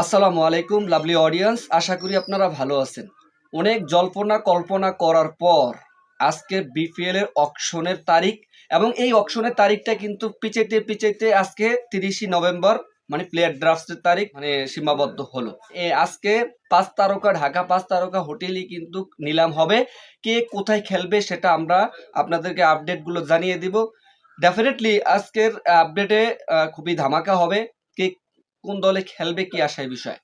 আসসালামু আলাইকুম lovely audience আশা করি আপনারা ভালো আছেন। অনেক জল্পনা কল্পনা করার পর আজকে বিপিএল এর অকশনের তারিখ এবং এই অকশনের তারিখটা কিন্তু পিছাইতে পিছাইতে আজকে তিরিশে নভেম্বর মানে প্লেয়ার ড্রাফটের তারিখ মানে সীমাবদ্ধ হলো। এ আজকে পাঁচ তারকা, ঢাকা পাঁচ তারকা হোটেলই কিন্তু নিলাম হবে। কে কোথায় খেলবে সেটা আমরা আপনাদেরকে আপডেটগুলো জানিয়ে দিব। ডেফিনেটলি আজকের আপডেটে খুবই ধামাকা হবে। কে কোন দলে খেলবে কি আশায় বিষয়?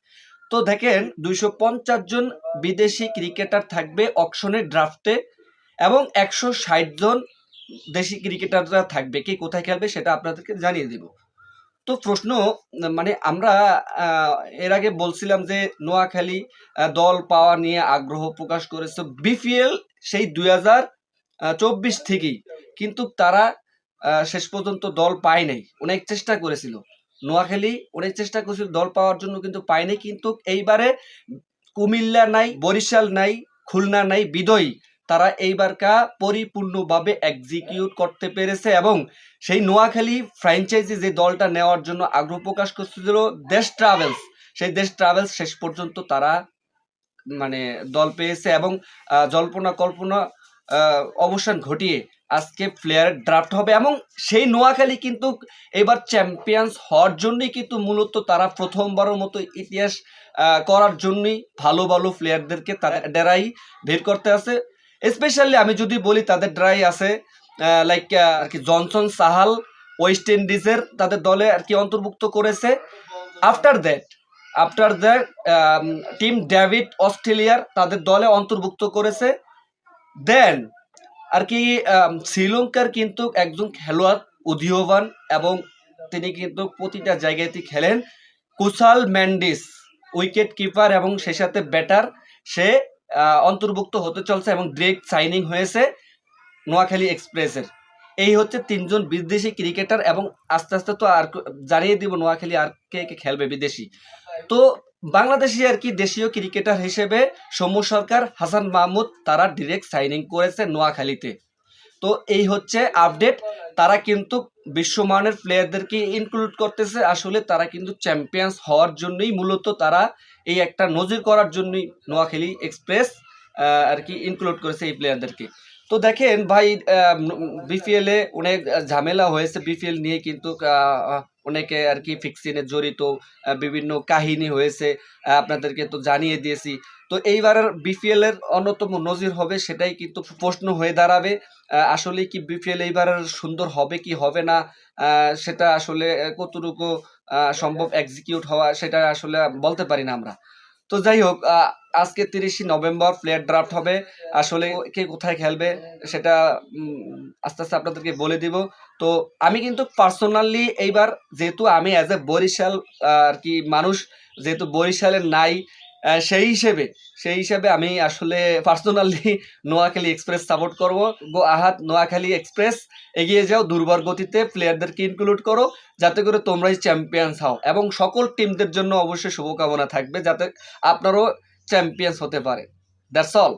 তো দেখেন, দুইশো পঞ্চাশ জন বিদেশি ক্রিকেটার থাকবে অকশনের ড্রাফটে এবং একশো ষাট জন দেশি ক্রিকেটাররা থাকবে। কে কোথায় খেলবে সেটা আপনাদেরকে জানিয়ে দিব। তো প্রশ্ন মানে আমরা এর আগে বলছিলাম যে নোয়াখালী দল পাওয়া নিয়ে আগ্রহ প্রকাশ করেছে বিপিএল সেই দুই হাজার চব্বিশ থেকেই। কিন্তু তারা শেষ পর্যন্ত দল পায় নাই। অনেক চেষ্টা করেছিল। নোয়াখালী অনেক চেষ্টা করছিল দল পাওয়ার জন্য কিন্তু পায়নি, কিন্তু এইবারে কুমিল্লা নাই, বরিশাল নাই, খুলনা নাই বিদয়ী তারা এইবারকা পরিপূর্ণভাবে এক্সিকিউট করতে পেরেছে এবং সেই নোয়াখালী ফ্র্যাঞ্চাইজি যে দলটা নেওয়ার জন্য আগ্রহ প্রকাশ করছিল দেশ ট্রাভেলস সেই দেশ ট্রাভেলস শেষ পর্যন্ত তারা মানে দল পেয়েছে এবং জল্পনা কল্পনা অবসান ঘটিয়ে আজকে প্লেয়ার ড্রাফট হবে এবং সেই নোয়াখালী কিন্তু এবার চ্যাম্পিয়ন্স হওয়ার জন্যই কিন্তু মূলত তারা প্রথমবারের মতো ইতিহাস করার জন্যই ভালো ভালো প্লেয়ারদেরকে তারা ডেরাই বের করতে আছে। স্পেশালি আমি যদি বলি তাদের ড্রাই আছে লাইক আর কি জনসন সাহাল ওয়েস্ট ইন্ডিজের তাদের দলে আর কি অন্তর্ভুক্ত করেছে। After that after that Tim David অস্ট্রেলিয়ার তাদের দলে অন্তর্ভুক্ত করেছে। দেন আর কি শ্রীলঙ্কার কিন্তু একজন খেলোয়াড়, উদীয়মান এবং তিনি কিন্তু প্রতিটা জায়গাতে খেলেন। কুশাল ম্যান্ডিস উইকেট কিপার এবং সে সাথে ব্যাটার, সে অন্তর্ভুক্ত হতে চলছে এবং ডিরেক্ট সাইনিং হয়েছে নোয়াখালী এক্সপ্রেসের। এই হচ্ছে তিনজন বিদেশি ক্রিকেটার এবং আস্তে আস্তে তো আর জানিয়ে দিব নোয়াখালী আর কে কে খেলবে বিদেশি। তো বাংলাদেশি আর কি দেশীয় ক্রিকেটার হিসেবে সৌম্য সরকার, হাসান মাহমুদ, তারা ডিরেক্ট সাইনিং করেছে নোয়াখালীতে। তো এই হচ্ছে আপডেট তারা কিন্তু বিশ্বমানের প্লেয়ারদেরকে ইনক্লুড করতেছে। আসলে তারা কিন্তু চ্যাম্পিয়ন্স হওয়ার জন্যই মূলত তারা এই একটা নজির করার জন্যই নোয়াখালী এক্সপ্রেস আর কি ইনক্লুড করেছে এই প্লেয়ারদেরকে তো দেখেন ভাই বিপিএল অনেক ঝামেলা হয়েছে। বিপিএল নিয়ে কিন্তু অনেকে আর কি ফিক্সিনে জড়িত বিভিন্ন কাহিনী হয়েছে আপনাদেরকে তো জানিয়ে দিয়েছি। তো এইবারের বিপিএল এর অন্যতম নজির হবে সেটাই কিন্তু প্রশ্ন হয়ে দাঁড়াবে আসলে কি বিপিএল এইবারের সুন্দর হবে কি হবে না সেটা আসলে কতটুকু সম্ভব এক্সিকিউট হওয়া, সেটা আসলে বলতে পারি না আমরা। তো যাই হোক আজকে তিরিশে নভেম্বর প্লেয়ার ড্রাফট হবে। আসলে কে কোথায় খেলবে সেটা আস্তে আস্তে আপনাদেরকে বলে দিব। তো আমি কিন্তু পার্সোনালি এইবার, যেহেতু আমি অ্যাজ এ বরিশাল আর কি মানুষ, যেহেতু বরিশালের নাই সেই হিসেবে সেই হিসেবে আমি আসলে পার্সোনালি নোয়াখালী এক্সপ্রেস সাপোর্ট করব। গো আহাত নোয়াখালী এক্সপ্রেস এগিয়ে যাও, দুর্বার গতিতে প্লেয়ারদেরকে ইনক্লুড করো, যাতে করে তোমরাই চ্যাম্পিয়ন্স হও। এবং সকল টিমদের জন্য অবশ্যই শুভকামনা থাকবে, যাতে আপনারও চ্যাম্পিয়ন্স হতে পারে। That's all